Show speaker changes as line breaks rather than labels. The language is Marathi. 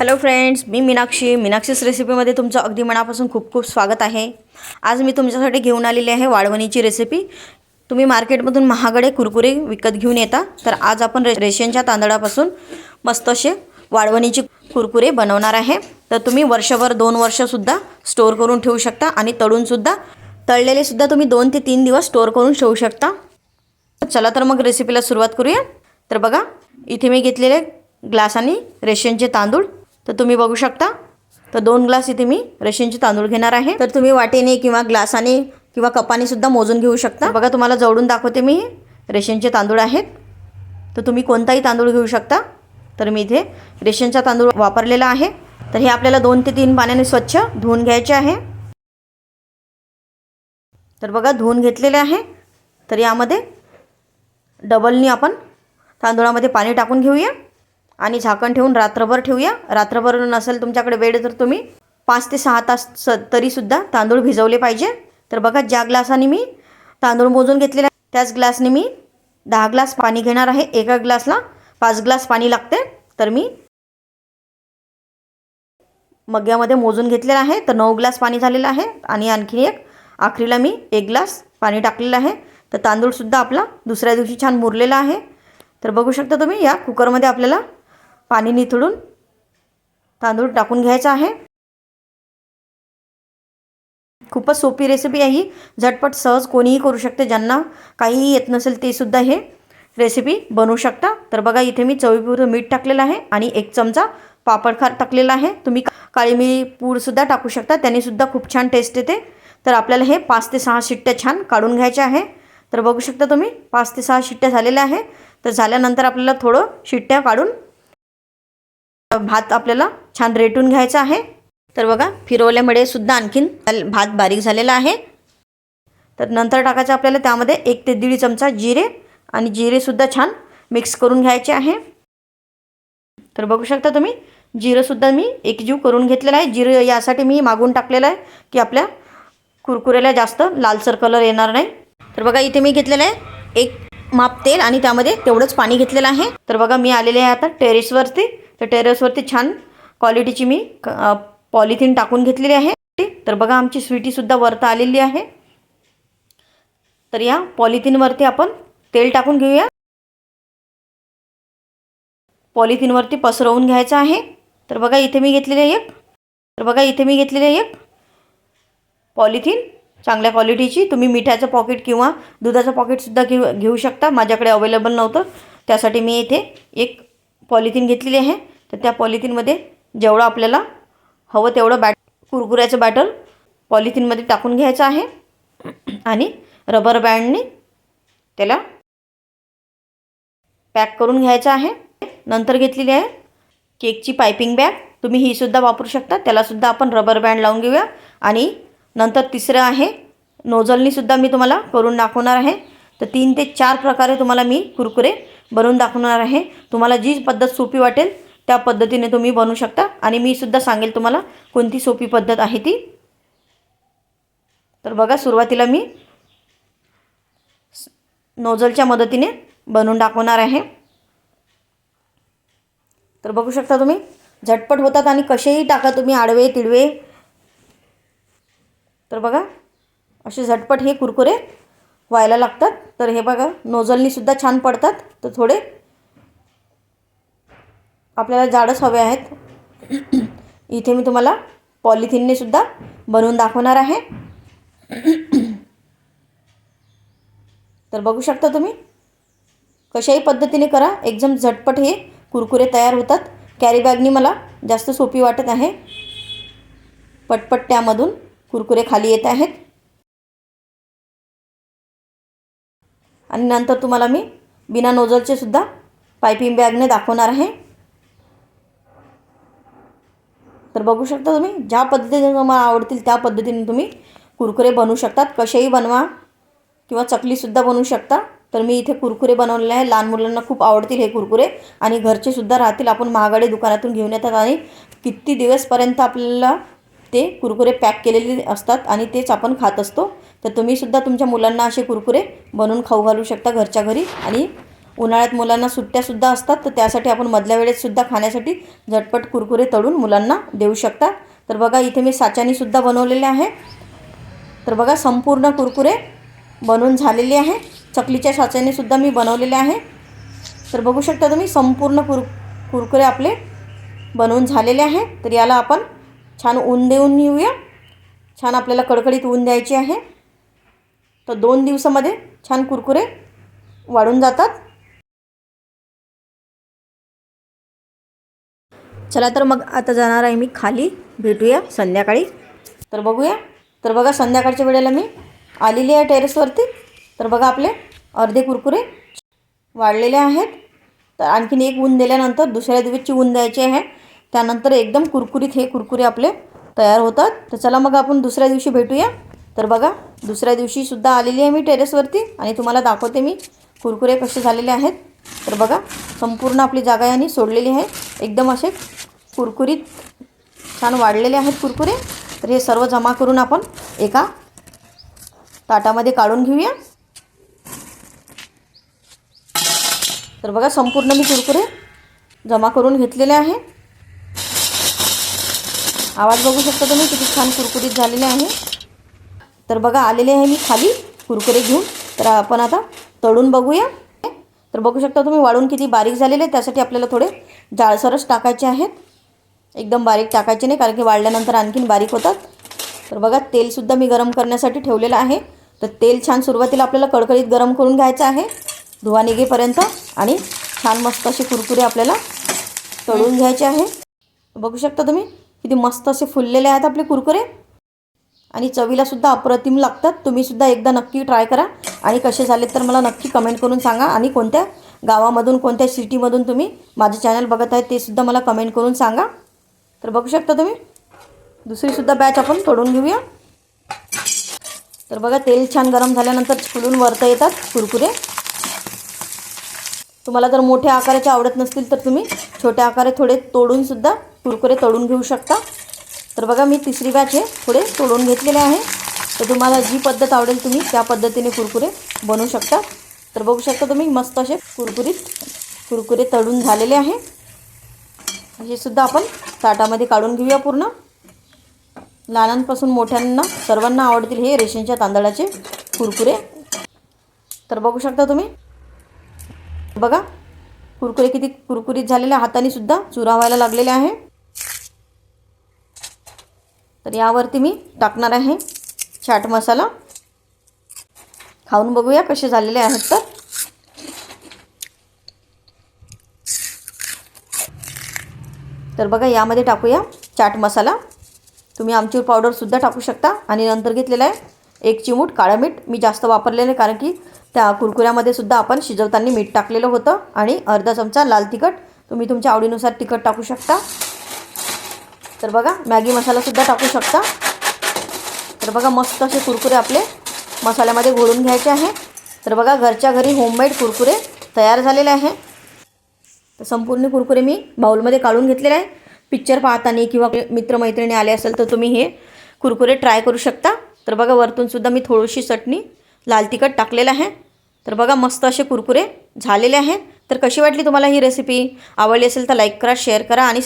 हॅलो फ्रेंड्स मी मीनाक्षी. मीनाक्षीस रेसिपीमध्ये तुमचं अगदी मनापासून खूप खूप स्वागत आहे. आज मी तुमच्यासाठी घेऊन आलेली आहे वाळवणीची रेसिपी तुम्ही मार्केटमधून महागडे कुरकुरे विकत घेऊन येता. तर आज आपण रे रेशनच्या तांदळापासून मस्त असे वाळवणीचे कुरकुरे बनवणार आहे. तर तुम्ही वर्षभर दोन वर्षसुद्धा स्टोअर करून ठेवू शकता आणि तळूनसुद्धा तळलेलेसुद्धा तुम्ही दोन ते तीन दिवस स्टोअर करून ठेवू शकता. चला तर मग रेसिपीला सुरुवात करूया. तर बघा इथे मी घेतलेले ग्लास आणि रेशनचे तांदूळ. तर तुम्ही बघू शकता. तर दोन ग्लास इथे मी रेशनचे तांदूळ घेणार आहे. तर तुम्ही वाटेने किंवा ग्लासाने किंवा कपाने सुद्धा मोजून घेऊ शकता. बघा तुम्हाला जवळून दाखवते मी रेशनचे तांदूळ आहेत. तर तुम्ही कोणताही तांदूळ घेऊ शकता. तर मी इथे रेशनचा तांदूळ वापरलेला आहे. तर हे आपल्याला दोन ते तीन पाण्याने स्वच्छ धुवून घ्यायचे आहे. तर बघा धुवून घेतलेले आहे. तर यामध्ये डबलनी आपण तांदूळामध्ये पाणी टाकून घेऊया. आणि झाकण ठेवून रात्रभर ठेवूया. रात्रभर नसेल तुमच्याकडे वेळ तर तुम्ही पाच ते सहा तास स तरीसुद्धा तांदूळ भिजवले पाहिजे. तर बघा ज्या ग्लासाने मी तांदूळ मोजून घेतलेला आहे, त्याच ग्लासने मी दहा ग्लास पाणी घेणार आहे. एका ग्लासला पाच ग्लास पाणी लागते. तर मी मग्यामध्ये मोजून घेतलेलं आहे. तर नऊ ग्लास पाणी झालेलं आहे आणि आणखी एक आखरीला मी एक ग्लास पाणी टाकलेलं आहे. तर तांदूळसुद्धा आपला दुसऱ्या दिवशी छान मुरलेला आहे. तर बघू शकता तुम्ही या कुकरमध्ये आपल्याला पाणी निथळून तांदूळ टाकून घ्यायचा आहे. खूपच सोपी रेसिपी आहे ही. झटपट सहज कोणीही करू शकते. ज्यांना काहीही येत नसेल ते सुद्धा हे रेसिपी बनवू शकता. तर बघा इथे मी चवीपुरतं मीठ टाकलेलं आहे आणि एक चमचा पापड खार टाकलेला आहे. तुम्ही काळी मिरी पूडसुद्धा टाकू शकता. त्यानेसुद्धा खूप छान टेस्ट येते. तर आपल्याला हे पाच ते सहा शिट्ट्या छान काढून घ्यायच्या आहे. तर बघू शकता तुम्ही पाच ते सहा शिट्ट्या झालेल्या आहे. तर झाल्यानंतर आपल्याला थोडं शिट्ट्या काढून भात आपल्याला छान रेटून घ्यायचा आहे. तर बघा फिरवल्यामुळे सुद्धा आणखीन भात बारीक झालेला आहे. तर नंतर टाकायचं आपल्याला त्यामध्ये एक ते दीड चमचा जिरे आणि जिरेसुद्धा छान मिक्स करून घ्यायचे आहे. तर बघू शकता तुम्ही जिरंसुद्धा मी एकजीव करून घेतलेलं आहे. जिरं यासाठी मी मागून टाकलेलं आहे की आपल्या कुरकुऱ्याला जास्त लालसर कलर येणार नाही. तर बघा इथे मी घेतलेलं आहे एक माप तेल आणि त्यामध्ये तेवढंच पाणी घेतलेलं आहे. तर बघा मी आलेले आहे आता टेरेसवरती तर टेरेसवरती छान क्वालिटीची मी पॉलिथिन टाकून घेतलेली आहे. तर बघा आमची स्वीटीसुद्धा वरता आलेली आहे. तर या पॉलिथिनवरती आपण तेल टाकून घेऊया. पॉलिथिनवरती पसरवून घ्यायचं आहे. तर बघा इथे मी घेतलेले एक. तर बघा इथे मी घेतलेले एक. पॉलिथिन चांगल्या क्वालिटीची तुम्ही मिठाचं पॉकेट किंवा दुधाचं पॉकेटसुद्धा घेऊ घेऊ शकता. माझ्याकडे अवेलेबल नव्हतं. त्यासाठी मी इथे एक पॉलिथिन घेतलेली आहे. तर त्या पॉलिथिनमध्ये जेवढं आपल्याला हवं तेवढं बॅट कुरकुऱ्याचं बॅटर पॉलिथिनमध्ये टाकून घ्यायचं आहे. आणि रबर बँडने त्याला पॅक करून घ्यायचं आहे. नंतर घेतलेली आहे केकची पायपिंग बॅग तुम्ही ही सुद्धा वापरू शकता. त्यालासुद्धा आपण रबर बँड लावून घेऊया. आणि नंतर तिसरं आहे नोझलनीसुद्धा मी तुम्हाला करून दाखवणार आहे. तर तीन ते चार प्रकारे तुम्हाला मी कुरकुरे बनवून दाखवणार आहे. तुम्हाला जी पद्धत सोपी वाटेल त्या पद्धतीने तुम्ही बनवू शकता. आणि मी सुद्धा सांगेल तुम्हाला कोणती सोपी पद्धत आहे ती. तर बघा सुरुवातीला मी नोझलच्या मदतीने बनवून दाखवणार आहे. तर बघू शकता तुम्ही झटपट होतात आणि कसेही टाका तुम्ही आडवे तिडवे. तर बघा असे झटपट हे कुरकुरे व्हायला लागतात. तर हे बघा नोझलनीसुद्धा छान पडतात. तर थोडे आपल्याला जाडच हवे आहेत. इथे मी तुम्हाला पॉलिथिनने सुद्धा बनवून दाखवणार आहे. तर बघू शकता तुम्ही. कशाही पद्धतीने करा. एकदम झटपट हे कुरकुरे तयार होतात. कॅरी बॅगनी मला जास्त सोपी वाटत आहे. पटपट त्यामधून कुरकुरे खाली येत आहेत. आणि नंतर तुम्हाला मी बिना नोझलचे सुद्धा पायपिंग बॅगने दाखवणार आहे. तर बघू शकता तुम्ही ज्या पद्धतीने तुम्हाला आवडतील त्या पद्धतीने तुम्ही कुरकुरे बनवू शकतात. कसेही बनवा किंवा चकलीसुद्धा बनवू शकता. तर मी इथे कुरकुरे बनवलेले आहे. लहान मुलांना खूप आवडतील हे कुरकुरे आणि घरचेसुद्धा राहतील. आपण महागडे दुकानातून घेऊन येतात आणि किती दिवसपर्यंत आपल्याला ते कुरकुरे पॅक केलेले असतात आणि तेच आपण खात असतो. तर तुम्हीसुद्धा तुमच्या मुलांना असे कुरकुरे बनवून खाऊ घालू शकता घरच्या घरी आणि उन्हाळ्यात मुलांना सुट्ट्यासुद्धा असतात तर त्यासाठी आपण मधल्या वेळेतसुद्धा खाण्यासाठी झटपट कुरकुरे तळून मुलांना देऊ शकता. तर बघा इथे मी साच्यानीसुद्धा बनवलेले आहे. तर बघा संपूर्ण कुरकुरे बनवून झालेले आहे. चकलीच्या साच्यानेसुद्धा मी बनवलेले आहे. तर बघू शकता तुम्ही संपूर्ण कुर कुरकुरे आपले बनवून झालेले आहे. तर याला आपण छान ऊन देऊन येऊया छान आपल्याला कडकडीत ऊन द्यायची आहे. तर दोन दिवसामध्ये छान कुरकुरे वाढून जातात. चला तर मग आता जाणार आहे मी खाली. भेटूया संध्याकाळी. तर बघूया. तर बघा संध्याकाळच्या वेळेला मी आलेली आहे टेरेसवरती. तर बघा आपले अर्धे कुरकुरे वाढलेले आहेत. तर आणखीन एक ऊन दिल्यानंतर दुसऱ्या दिवशी ऊन द्यायची आहे. त्यानंतर एकदम कुरकुरीत हे कुरकुरे आपले तयार होतात. तर चला मग आपण दुसऱ्या दिवशी भेटूया. तर बघा दुसऱ्या दिवशीसुद्धा आलेली आहे मी टेरेसवरती. आणि तुम्हाला दाखवते मी कुरकुरे कसे झालेले आहेत. तर बघा संपूर्ण आपली जागा यांनी सोडलेली आहे. एकदम असे कुरकुरीत छान वाढलेले आहेत कुरकुरे. तर हे सर्व जमा करून आपण एका ताटामध्ये काढून घेऊया. तर बघा संपूर्ण मी कुरकुरे जमा करून घेतलेले आहे. आवाज बघू शकता तुम्ही किती छान कुरकुरीत झालेले आहे. तर बघा आलेले आहे मी खाली कुरकुरे घेऊन. तर आपण आता तळून बघूया. तर बघू शकता तुम्ही वाळून किती बारीक झालेले आहे त्यासाठी आपल्याला थोडे जाळसरच टाकायचे आहेत. एकदम बारीक टाकायचे नाही कारण की वाढल्यानंतर आणखीन बारीक होतात. तर बघा तेलसुद्धा मी गरम करण्यासाठी ठेवलेलं आहे. तर तेल छान सुरुवातीला आपल्याला कडकडीत गरम करून घ्यायचं आहे धुवा निघेपर्यंत. आणि छान मस्त असे कुरकुरे आपल्याला तळून घ्यायचे आहे. बघू शकता तुम्ही किती मस्त असे फुललेले आहेत आपले कुरकुरे. आणि चवीलासुद्धा अप्रतिम लागतात. तुम्हीसुद्धा एकदा नक्की ट्राय करा. आणि कसे झाले तर मला नक्की कमेंट करून सांगा. आणि कोणत्या गावामधून कोणत्या सिटीमधून तुम्ही माझे चॅनल बघत आहे ते सुद्धा मला कमेंट करून सांगा. तर बघू शकता तुम्ही. दुसरीसुद्धा बॅच आपण तोडून घेऊया. तर बघा तेल छान गरम झाल्यानंतर फुलून वरता येतात कुरकुरे. तुम्हाला जर मोठ्या आकाराचे आवडत नसतील तर तुम्ही छोट्या आकारे थोडे तोडूनसुद्धा कुरकुरे तळून घेऊ शकता. तर बघा मी तिसरी बॅच हे थोडे तोडून घेतलेले आहे. तर तुम्हाला जी पद्धत आवडेल तुम्ही त्या पद्धतीने कुरकुरे बनवू शकता. तर बघू शकता तुम्ही मस्त असे कुरकुरीत कुरकुरे तळून झालेले आहे. हे सुद्धा आपण ताटामध्ये काढून घेऊया पूर्ण. लहानांपासून मोठ्यांना सर्वांना आवडतील हे रेशनच्या तांदळाचे कुरकुरे. तर बघू शकता तुम्ही. बघा कुरकुरे किती कुरकुरीत झालेले हाताने सुद्धा चुरावायला लागलेले आहे. तर यावरती मी टाकणार आहे. चाट मसाला. खाऊन बघूया कसे झालेले आहेत तर. तर बघा यामध्ये टाकूया चाट मसाला. तुम्ही आमचूर पावडरसुद्धा टाकू शकता. आणि नंतर घेतलेला आहे एक चिमूट काळं मीठ. मी जास्त वापरले नाही कारण की त्या कुरकुऱ्यामध्ये सुद्धा आपण शिजवताना मीठ टाकलेलं होतं. आणि अर्धा चमचा लाल तिखट. तुम्ही तुमच्या आवडीनुसार तिखट टाकू शकता. तर बघा मॅगी मसालासुद्धा टाकू शकता. तर बघा मस्त असे कुरकुरे आपले मसाल्यामध्ये घोळून घ्यायचे आहे. तर बघा घरच्या घरी होममेड कुरकुरे तयार झालेले आहे. तर संपूर्ण कुरकुरे मी बाऊलमध्ये काढून घेतलेले आहे. पिक्चर पाहताना किंवा मित्रमैत्रिणी आले असेल तर तुम्ही हे कुरकुरे ट्राय करू शकता. तर बघा वरतूनसुद्धा मी थोडीशी चटणी लाल तिखट टाकलेलं आहे. तर बघा मस्त असे कुरकुरे झालेले आहे. तर कशी वाटली तुम्हाला ही रेसिपी आवडली असेल तर लाईक करा शेअर करा आणि